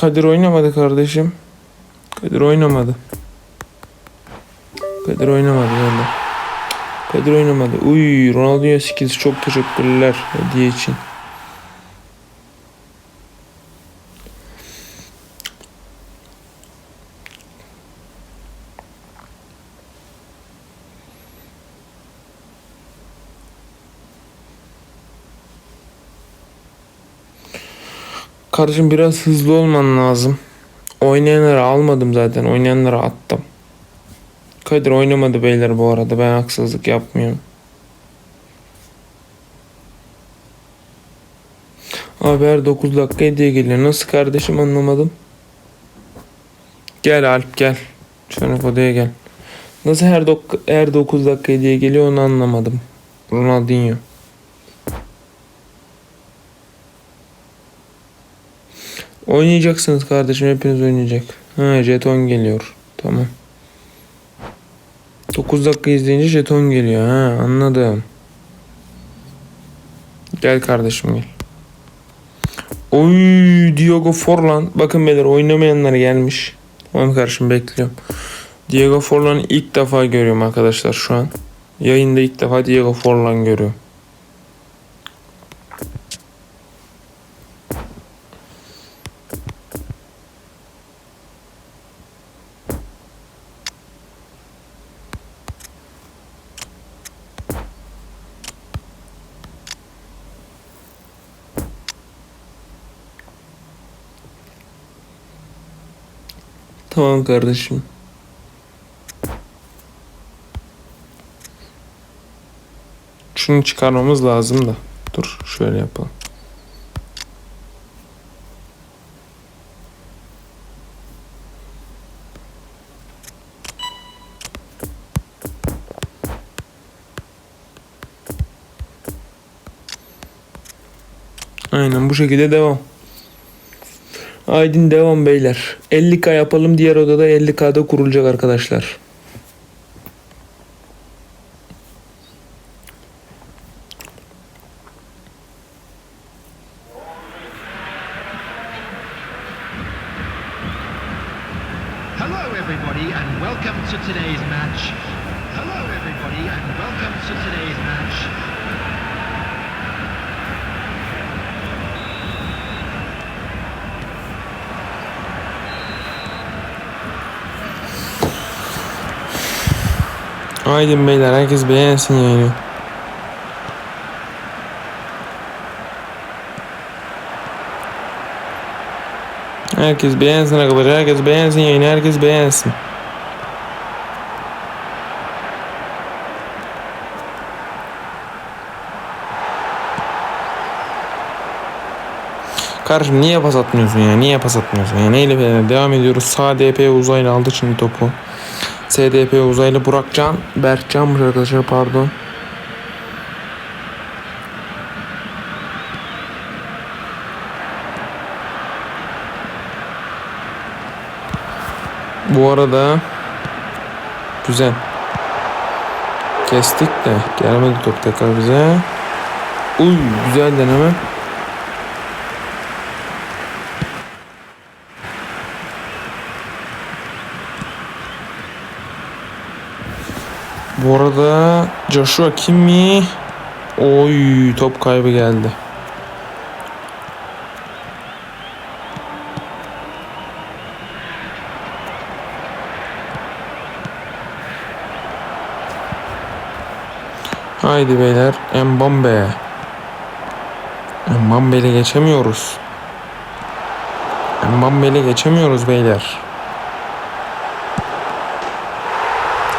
Kadir oynamadı kardeşim. Kadir oynamadı. Kadir oynamadı öyle. Kadir oynamadı. Uy Ronaldinho skills çok teşekkürler hediye için. Kardeşim biraz hızlı olman lazım. Oynayanları almadım zaten. Oynayanları attım. Kadir oynamadı beyler bu arada. Ben haksızlık yapmıyorum. Abi her 9 dakika hediye geliyor. Nasıl kardeşim anlamadım. Gel Alp gel. Şeref odaya gel. Nasıl her, dok her 9 dakika hediye geliyor onu anlamadım. Ronaldinho. Oynayacaksınız kardeşim hepiniz oynayacak. Ha jeton geliyor. Tamam. 9 dakika izleyince jeton geliyor. Ha anladım. Gel kardeşim gel. Oy Diogo Forlan. Bakın beyler oynamayanlar gelmiş. Tamam kardeşim bekliyorum. Diego Forlan'ı ilk defa görüyorum arkadaşlar şu an. Yayında ilk defa Diego Forlan görüyorum. Tamam kardeşim. Şunu çıkarmamız lazım da. Dur şöyle yapalım. Aynen bu şekilde devam. Aydın devam beyler. 50k yapalım diğer odada 50k'da kurulacak arkadaşlar. Welcome to today's match. Hello, everybody, and welcome to today's match. Aydın beyler herkes beğensin yayını. Herkes beğensin arkadaşlar. Herkes beğensin yayını. Herkes beğensin. Kardeşim niye pas atmıyorsun ya? Niye pas atmıyorsun ya? Neyle devam ediyoruz? Sağ DP uzayla aldı şimdi topu. SDP uzaylı Burakcan. Berkcan'mış arkadaşlar pardon. Bu arada güzel. Kestik de gelmedi top tekrar bize. Uy güzel deneme. Bu arada Joshua Kimi Oy top kaybı geldi. Haydi beyler Mbambe. Mbambe ile geçemiyoruz. Mbambe ile geçemiyoruz beyler.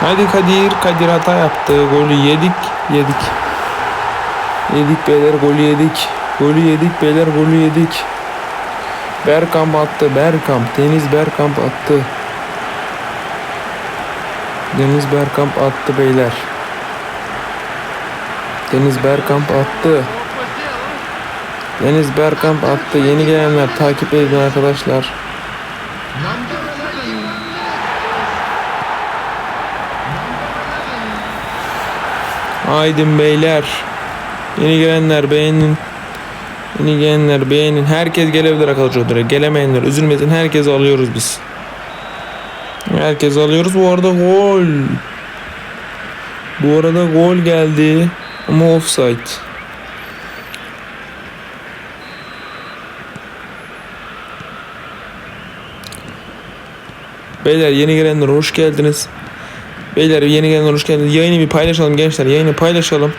Hadi Kadir. Kadir hata yaptı. Golü yedik. Yedik. Yedik beyler golü yedik. Golü yedik beyler golü yedik. Berkamp attı. Berkamp. Deniz Berkamp attı. Deniz Berkamp attı beyler. Deniz Berkamp attı. Deniz Berkamp attı. Yeni gelenler takip edin arkadaşlar. Aydın beyler. Yeni gelenler beğenin. Yeni gelenler beğenin. Herkes gelebilir oraya. Gelemeyenler üzülmesin. Herkes alıyoruz biz. Herkes alıyoruz. Bu arada gol. Bu arada gol geldi. Ama offside. Beyler yeni gelenler hoş geldiniz. Beyler yeni gelenler hoş geldiniz. Yayını bir paylaşalım gençler. Yayını paylaşalım.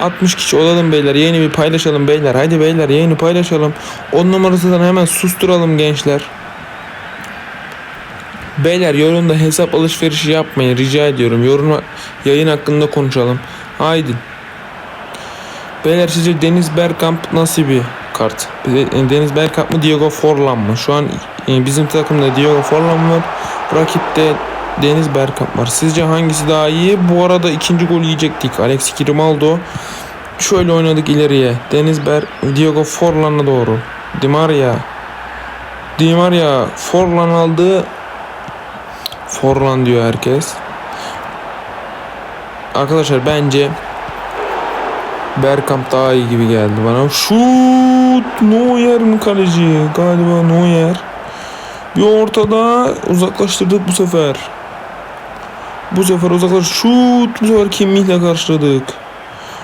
60 kişi olalım beyler. Yayını bir paylaşalım beyler. Haydi beyler yayını paylaşalım. 10 numarasından hemen susturalım gençler. Beyler yorumda hesap alışverişi yapmayın rica ediyorum. Yorum yayın hakkında konuşalım. Haydi. Beyler sizce Deniz Bergkamp nasıl bir kart? Deniz Bergkamp mı Diego Forlan mı? Şu an e, bizim takımda Diego Forlan var. Rakipte Deniz Bergkamp var. Sizce hangisi daha iyi? Bu arada ikinci gol yiyecektik. Alex Grimaldo. Şöyle oynadık ileriye. Deniz Ber Diego Forlan'a doğru. Di Maria. Di Maria Forlan aldı. Forlan diyor herkes. Arkadaşlar bence Bergkamp daha iyi gibi geldi bana. Şut! Neuer mi kaleci? Galiba Neuer. Bir ortada uzaklaştırdık bu sefer. Bu sefer uzaklaş. Şut! Bu sefer Kimmih'le karşıladık.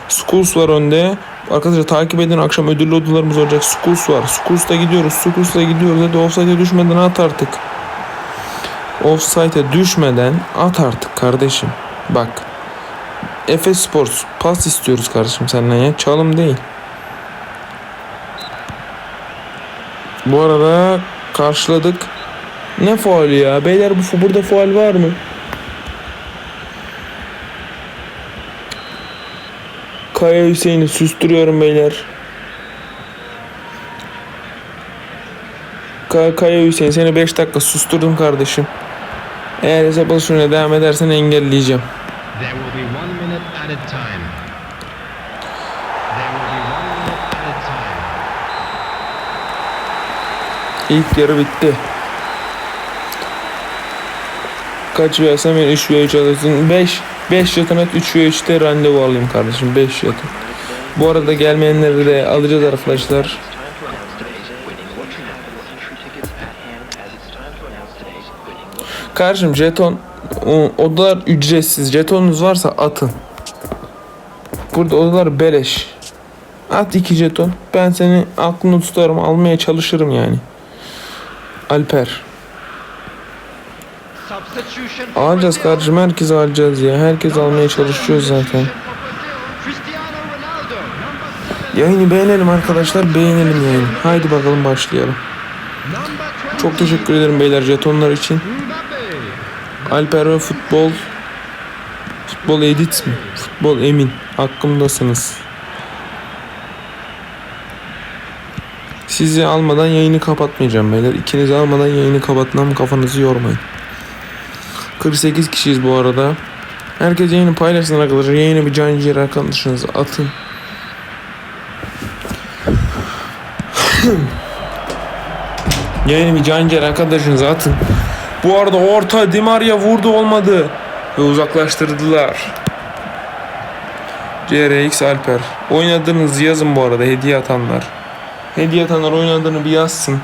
Skulls var önde. Arkadaşlar takip edin akşam ödüllü odalarımız olacak. Skulls var. Skulls'ta gidiyoruz. Skulls'ta gidiyoruz. Hadi offside'e düşmeden at artık. Offside'e düşmeden at artık kardeşim. Bak. Efes Sports pas istiyoruz kardeşim senden ya. Çalım değil. Bu arada karşıladık. Ne faul ya? Beyler bu burada faul var mı? Kaya Hüseyin'i susturuyorum beyler. Ka- Kaya Hüseyin seni 5 dakika susturdum kardeşim. Eğer hesap alışverişine devam edersen engelleyeceğim. İlk yarı bitti. Kaç versem ben 3 ve 3 alırsın. 5 5 jeton at 3 ve 3'te randevu alayım kardeşim 5 jeton. Bu arada gelmeyenleri de alacağız arkadaşlar. Kardeşim jeton odalar ücretsiz. Jetonunuz varsa atın. Burada odalar beleş. At iki jeton. Ben seni aklını tutarım. Almaya çalışırım yani. Alper. Alacağız kardeşim. Herkes alacağız ya. Herkes almaya çalışıyoruz zaten. Yayını beğenelim arkadaşlar. Beğenelim yayını. Haydi bakalım başlayalım. Number 20, Çok teşekkür ederim beyler jetonlar için. Alper ve futbol. Futbol edit mi? Futbol emin. Hakkımdasınız. Sizi almadan yayını kapatmayacağım beyler. İkinizi almadan yayını kapatmam kafanızı yormayın. 48 kişiyiz bu arada. Herkes yayını paylaşsın arkadaşlar. Yayını bir can ciğer arkadaşınıza atın. yayını bir can ciğer arkadaşınıza atın. Bu arada orta Di Maria vurdu olmadı. Ve uzaklaştırdılar. CRX Alper. Oynadığınızı yazın bu arada hediye atanlar. Hediye atanlar oynadığını bir yazsın.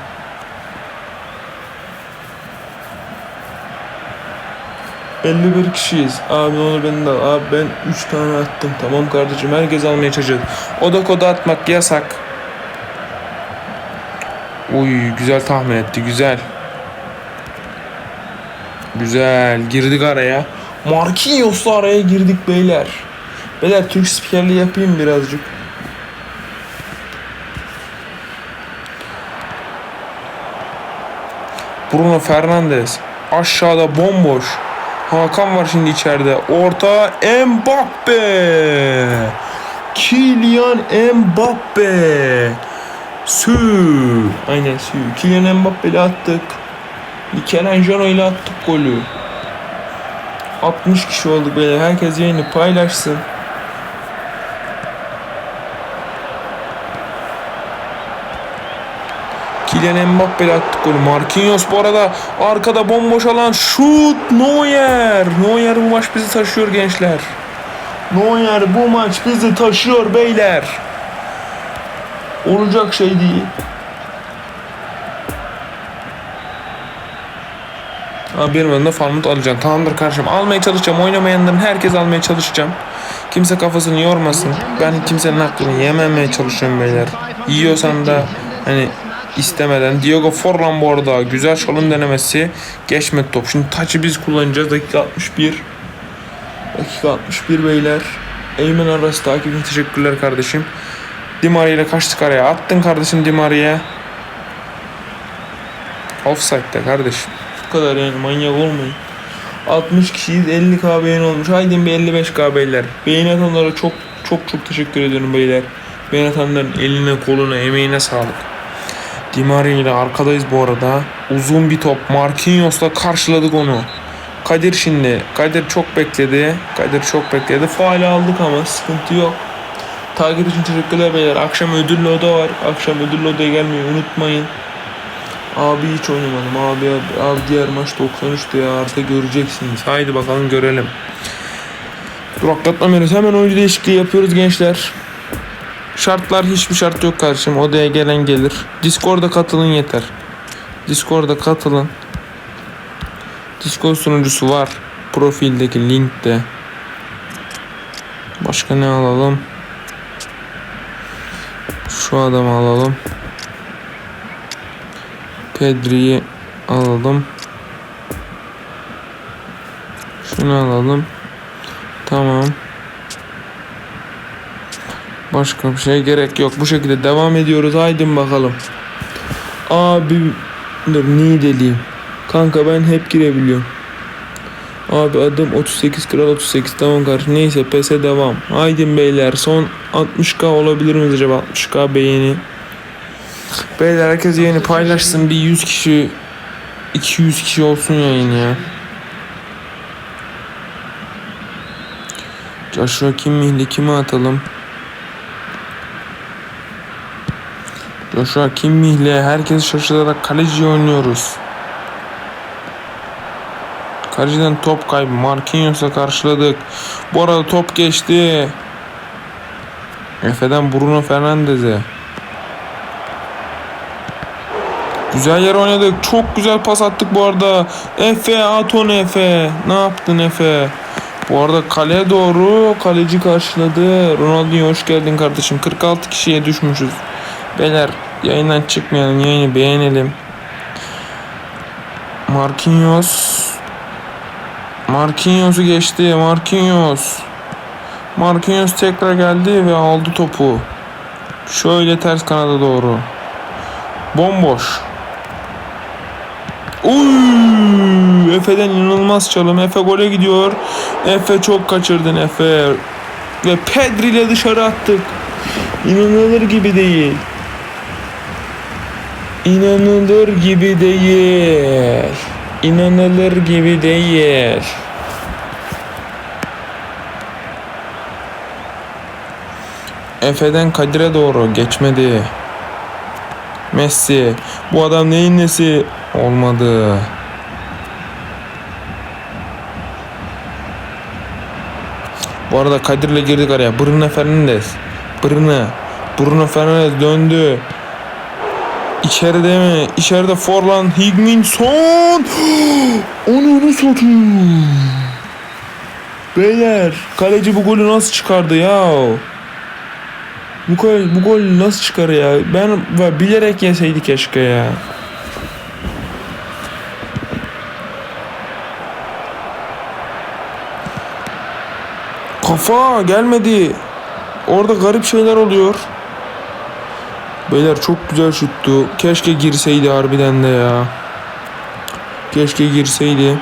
...51 kişiyiz. Abi onu ben de al. Abi ben 3 tane attım. Tamam kardeşim herkes almaya çalışıyor. Oda kodu atmak yasak. Uy güzel tahmin etti güzel. Güzel girdik araya. Marquinhos'la araya girdik beyler. Beyler Türk spikerliği yapayım birazcık. Bruno Fernandes aşağıda bomboş. Hakan var şimdi içeride. Orta Mbappe. Kylian Mbappe. Sü. Aynen Sü. Kylian Mbappe ile attık. Jano ile attık golü. 60 kişi olduk böyle. Herkes yayını paylaşsın. Kylian Mbappe attık golü. Marquinhos bu arada arkada bomboş alan şut Neuer. Neuer bu maç bizi taşıyor gençler. Neuer bu maç bizi taşıyor beyler. Olacak şey değil. Abi benim önümde Farmut alacağım. Tamamdır kardeşim. Almaya çalışacağım. Oynamayanların herkes almaya çalışacağım. Kimse kafasını yormasın. Ben kimsenin hakkını yememeye çalışıyorum beyler. Yiyorsan da hani istemeden. Diego Forlan bu arada güzel çalım denemesi. Geçmedi top. Şimdi taçı biz kullanacağız. Dakika 61. Dakika 61 beyler. Eymen arası takip için teşekkürler kardeşim. Dimaria ile kaçtık araya. Attın kardeşim Dimaria'ya. Offside'de kardeşim. Bu kadar yani manyak olmayın. 60 kişiyiz 50k beğeni olmuş. Haydi bir 55k beyler. Beğeni atanlara çok çok çok teşekkür ediyorum beyler. Beğeni atanların eline koluna emeğine sağlık. Dimaria ile arkadayız bu arada. Uzun bir top. Marquinhos'la karşıladık onu. Kadir şimdi. Kadir çok bekledi. Kadir çok bekledi. Faal aldık ama sıkıntı yok. Takip için teşekkürler beyler. Akşam ödüllü oda var. Akşam ödüllü odaya gelmeyi unutmayın. Abi hiç oynamadım. Abi, abi, abi diğer maç 93'tü ya. Artık göreceksiniz. Haydi bakalım görelim. Duraklatmamıyoruz. Hemen oyuncu değişikliği yapıyoruz gençler. Şartlar hiçbir şart yok kardeşim. Odaya gelen gelir. Discord'a katılın yeter. Discord'a katılın. Discord sunucusu var. Profildeki linkte. Başka ne alalım? Şu adamı alalım. Pedri'yi alalım. Şunu alalım. Tamam. Başka bir şey gerek yok. Bu şekilde devam ediyoruz. Haydi bakalım. Abi dur neyi deliyim. Kanka ben hep girebiliyorum. Abi adım 38 kral 38 tamam kardeşim neyse pese devam. Haydi beyler son 60k olabilir mi acaba 60k beğeni. Beyler herkes yayını paylaşsın bir 100 kişi 200 kişi olsun yayın ya. Joshua Kimmih'li kime atalım? Joshua Kimmih'le herkesi şaşırarak kaleci oynuyoruz. Kaleciden top kaybı. Marquinhos'a karşıladık. Bu arada top geçti. Efe'den Bruno Fernandes'e. Güzel yer oynadık. Çok güzel pas attık bu arada. Efe at onu Efe. Ne yaptın Efe? Bu arada kaleye doğru kaleci karşıladı. Ronaldinho hoş geldin kardeşim. 46 kişiye düşmüşüz. Beyler yayından çıkmayalım. Yayını beğenelim. Marquinhos Marquinhos'u geçti. Marquinhos. Marquinhos tekrar geldi ve aldı topu. Şöyle ters kanada doğru. Bomboş. Uy! Efe'den inanılmaz çalım. Efe gole gidiyor. Efe çok kaçırdın Efe. Ve Pedri ile dışarı attık. İnanılır gibi değil. İnanılır gibi değil. İnanılır gibi değil. Efe'den Kadir'e doğru geçmedi. Messi. Bu adam neyin nesi? Olmadı. Bu arada Kadir'le girdik araya. Bruno Fernandes. Bruno. Bruno Fernandes döndü. İçeride mi? İçeride Forlan Higminson. Onu onu satayım. Beyler kaleci bu golü nasıl çıkardı ya? Bu gol, bu gol nasıl çıkar ya? Ben bilerek yeseydi keşke ya. Kafa gelmedi. Orada garip şeyler oluyor. Beyler çok güzel şuttu. Keşke girseydi harbiden de ya. Keşke girseydi.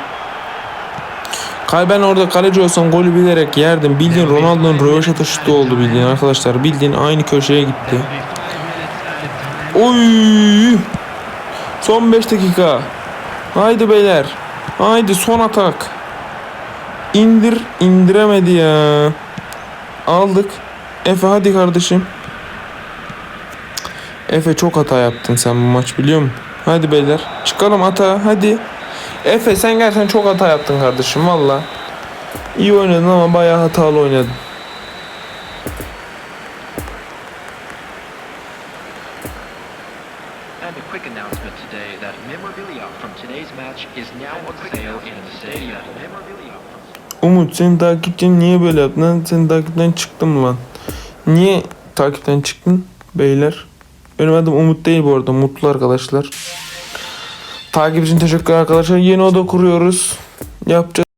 Kay ben orada kaleci olsam golü bilerek yerdim. Bildiğin Ronaldo'nun röveşata şutu oldu bildiğin arkadaşlar. Bildiğin aynı köşeye gitti. Oy! Son 5 dakika. Haydi beyler. Haydi son atak. İndir, indiremedi ya. Aldık. Efe hadi kardeşim. Efe çok hata yaptın sen bu maç biliyor musun? Hadi beyler çıkalım hata hadi. Efe sen gerçekten çok hata yaptın kardeşim valla. İyi oynadın ama bayağı hatalı oynadın. Umut senin takipçin niye böyle yaptın? Senin takipten çıktım lan. Niye takipten çıktın beyler? Benim adım Umut değil bu arada. Mutlu arkadaşlar. Takip için teşekkür arkadaşlar. Yeni oda kuruyoruz. Yapacağız.